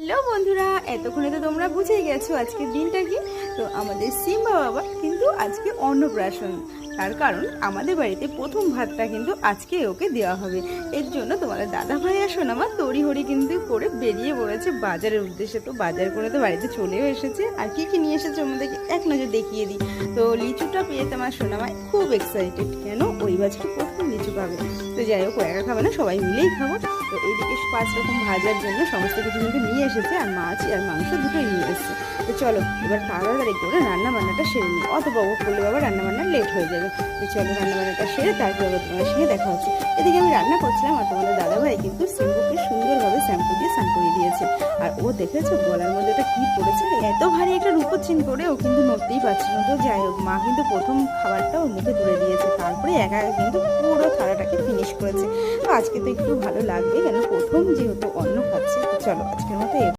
Hello বন্ধুরা, এতক্ষণে তো তোমরা বুঝেই গেছো আজকের দিনটা কি। তো আমাদের সিম্বা বাবা কিন্তু আজকে অন্নপ্রাশন। তার কারণ আমাদের বাড়িতে প্রথম ভাতটা কিন্তু আজকে ওকে দেওয়া হবে। এর জন্য তোমাদের দাদা ভাই আর সোনামা তড়িহড়ি কিন্তু করে বেরিয়ে পড়েছে বাজারের উদ্দেশ্যে। তো বাজার করে তো বাড়িতে চলেও এসেছে। আর কি কী নিয়ে এসেছে আমাদেরকে এক নজর দেখিয়ে দিই। তো লিচুটা পেয়ে তোমার সোনামা খুব এক্সাইটেড কেন? ওই বছর প্রথম লিচু পাবে তো যাই হোক একা খাবে না, সবাই মিলেই খাব। তো এইদিকে পাঁচ রকম ভাজার জন্য সমস্ত কিছু কিন্তু নিয়ে এসেছে, আর মাছ আর মাংস দুটোই নিয়ে এসেছে। তো চলো, এবার তাড়াতাড়ি করে রান্না বান্নাটা সেরে নিই। অত বক করলে বাবা রান্না বান্না লেট হয়ে যাবে। তো চলো রান্না বান্নাটা সেরে তারপরে তোমার সঙ্গে দেখা হচ্ছে। এদিকে আমি রান্না করছিলাম আর তোমাদের দাদাভাই কিন্তু সিম্বুকে সুন্দরভাবে শ্যাম্পু দিয়ে স্নান করিয়ে দিয়েছে। আর ও দেখেছ, গলার মধ্যে ওটা কি পড়েছে? এত ভারী একটা রূপচিন করে ও কিন্তু নড়তেই পারছে না। তো যাই হোক, মা কিন্তু প্রথম খাবারটা ওর মুখে তুলে দিয়েছে। তারপরে একা একা কিন্তু পুরো থালাটাকে ফিনিশ করেছে। তো আজকে তো একটু ভালো লাগবে কেন? প্রথম যেহেতু অন্ন খাচ্ছে, চলো আজকের মতো